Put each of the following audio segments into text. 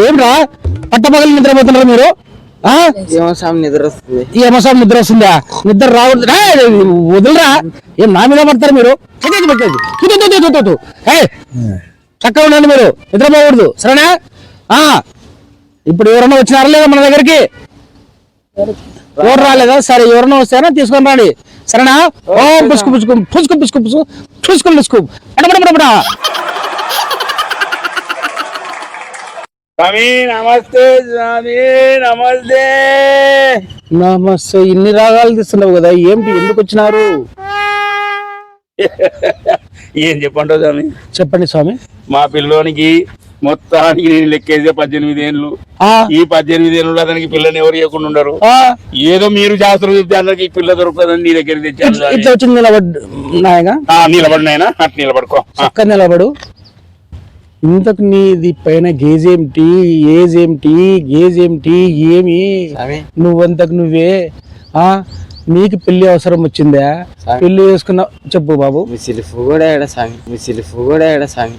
ఏమ్రా? పట్టపగలు నిద్రపోతున్నారు మీరు? స్వామి నిద్ర వస్తుంది ఏమో నిద్ర వస్తుందా నిద్ర రాకూడదు రా, వదిలిరా. ఏం నా మీద పడతారు మీరు? చక్కగా ఉండండి మీరు. నిద్రపోకూడదు. సరేనా? ఆ. ఇప్పుడు ఎవరన్నా వచ్చినారా లేదా మన దగ్గరికి? ఎవరు రాలేదా? సరే ఎవరన్నా వస్తారా? తీసుకొని రాండి. సరేనా? ఓ పుసుకు పుసుకు పుసుకు పుసుకు పుసుకు పుసుకు పుసుకు. పడబడబడబడ స్వామి నమస్తే స్వామి నమస్తే. నమస్తే ఇన్ని రాగాలు తీస్తున్నావు కదా ఏంటి ఎందుకు వచ్చినారు? ఏం చెప్పంటావు స్వామి? చెప్పండి స్వామి. మా పిల్లోనికి మొత్తానికి నేను లెక్కేసే పద్దెనిమిది ఏళ్ళు. ఈ పద్దెనిమిది ఏళ్ళు అతనికి పిల్లని ఎవరు ఇవ్వకుండా ఉండరు. ఆ. ఏదో మీరు శాస్త్రం చెప్తే అందరికి పిల్ల దొరుకుతుందని నీ దగ్గర ఇట్లా వచ్చి ఆ, నిలబడినాయన అట్ నిలబడుకో. చక్క నిలబడు. ఇంతకు నీది పైన గేజ్ ఏమిటి? ఏజ్ ఏమిటి? గేజ్ ఏమిటి? ఏమి? నువ్వంతకు నువ్వే ఆ? నీకు పెళ్ళి అవసరం వచ్చిందా. పెళ్ళి చేసుకున్నా చెప్పు బాబు. మీ సిలుపు కూడా ఏడ స్వామి? మీ సిలుపు కూడా ఏడ స్వామి?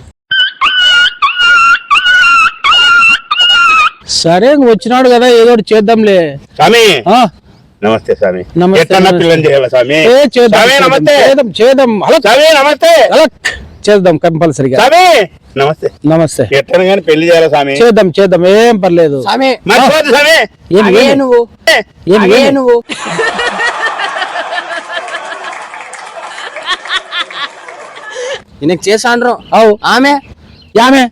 సరే వచ్చినాడు కదా ఏదో చేద్దాంలే. స్వామి. ఆ? నమస్తే స్వామి. ఎట్లా చేయాలి స్వామి? ఏ చేద్దాం స్వామి చేద్దాం, నమస్తే. చేద్దాం చేద్దాం. హలో స్వామి నమస్తే. హలో చేద్దాం కంపల్సరిగా. స్వామి నమస్తే. నమస్తే. ఎట్లా కానీ పెళ్ళి చేయాలి స్వామి? చేద్దాం చేద్దాం ఏం పర్లేదు. స్వామి. ఏం? నువ్వు. ఏం అగే ఏమి? నువ్వు. ఈయనకు చేసాండ్రు అవు. ఆమె. యామే.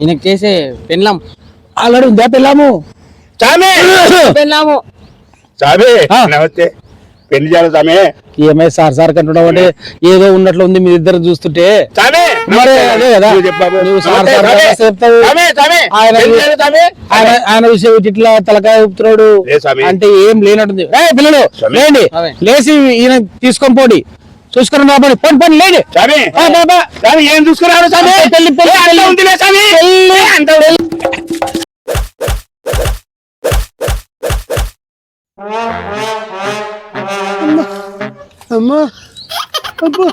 ఈయనకు చేసే పెళ్ళాం ఆల్రెడీ ఉందా పెళ్ళాము? పెళ్ళాము. స్వామి ఆ. నమస్తే. పెళ్ళి చేయాలి స్వామి ఏమై సార్ సార్ కంటున్నావు అంటే ఏదో ఉన్నట్లు ఉంది మీ ఇద్దరు చూస్తుంటే. మరి అదే కదా నువ్వు బాబు. సార్ సార్ చెప్తావు. ఆయన. ఆయన ఆయన విషయం ఇటు ఇట్లా తలకాయ ఊపుతున్నాడు. అంటే ఏం లేనట్టుంది. ఏ పిల్లలు. లేండి. లేచి ఈయన తీసుకొని పోండి. చూసుకొని రాబడి పోండి పోండి లేండి. బాబా. ఏం చూసుకున్నారు స్వామి? పెళ్ళి, పెళ్ళి, ఉంది. అమ్మా అబ్బా.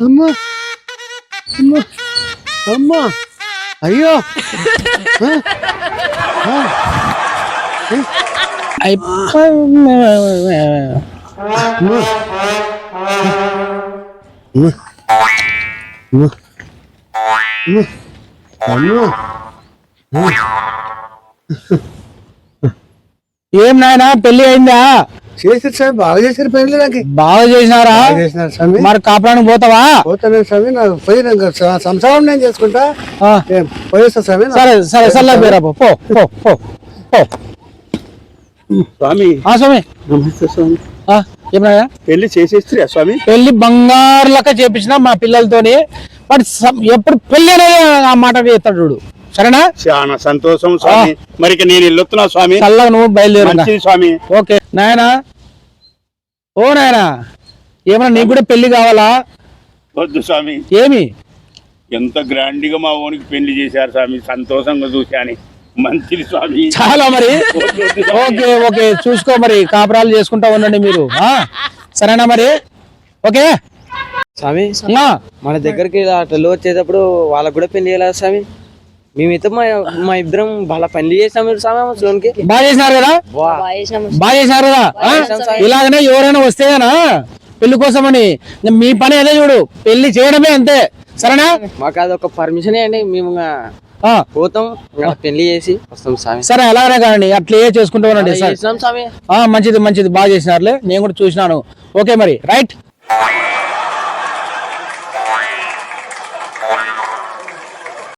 అమ్మా అమ్మా అమ్మా. అయ్యో. ఏం నాయనా పెళ్ళి అయిందా? చేశారు స్వామి బాగా చేశారు పెళ్ళి నాకు. బాగా చేసినారా? స్వామి. మరి కాపురానికి పోతావా? పోతాను స్వామి నాకు పోయి సంసారం నేను చేసుకుంటా. ఆ, ఏ, పోయేస్తా స్వామి సరే సరే సర్లే పేరా పో పో పో పో. పో స్వామి. ఆ స్వామి. నమస్తే స్వామి. ఆ, ఏమన్నా పెళ్ళి చేసేస్త్రీ స్వామి? పెళ్ళి బంగారు లెక్క చేపించిన మా పిల్లలతోని. ఎప్పుడు పెళ్ళి అనేది ఆ మాట ఎత్తాడు చూడు. సరేనా? చాలా సంతోషం స్వామి. మరి నేను వెళ్ళొస్తున్నా స్వామి. చల్లగా నువ్వు బయలుదేరు స్వామి. ఓకే. నాయనా. ఓ నాయనా. ఏమన్నా నీకు కూడా పెళ్ళి కావాలా? వద్దు స్వామి. ఏమి? ఎంత గ్రాండ్గా మా ఓనికి పెళ్ళి చేశారు స్వామి. సంతోషంగా చూశాను. మంచిది స్వామి. చాలా మరి. Okay okay. చూసుకో మరి. కాపురాలు చేసుకుంటా ఉండండి మీరు. ఆ? సరేనా మరి? ఓకే? స్వామి మన దగ్గరికి ఇలా వచ్చేటప్పుడు వాళ్ళకు కూడా పెళ్ళి చేయాలి స్వామి? మేమైతే మా మా ఇద్దరం వాళ్ళ పెళ్ళి చేసాము ముసలోనికి బాగా చేసినారు కదా? బాగా చేసినారు కదా? ఇలాగనే ఎవరైనా వస్తేనా పెళ్ళి కోసమని. మీ పని అదే చూడు. పెళ్ళి చేయడమే అంతే. సరేనా? మాకు అదొక పర్మిషన్ అండి. మేము పోతాం. పెళ్ళి చేసి వస్తాం స్వామి సరే అలాగనే కానీ అట్లే చేసుకుంటూ ఉండండి అలా సరే. చేసినాం స్వామి ఆ, మంచిది మంచిది. బాగా చేసినారులే. నేను కూడా చూసినాను. ఓకే మరి. రైట్?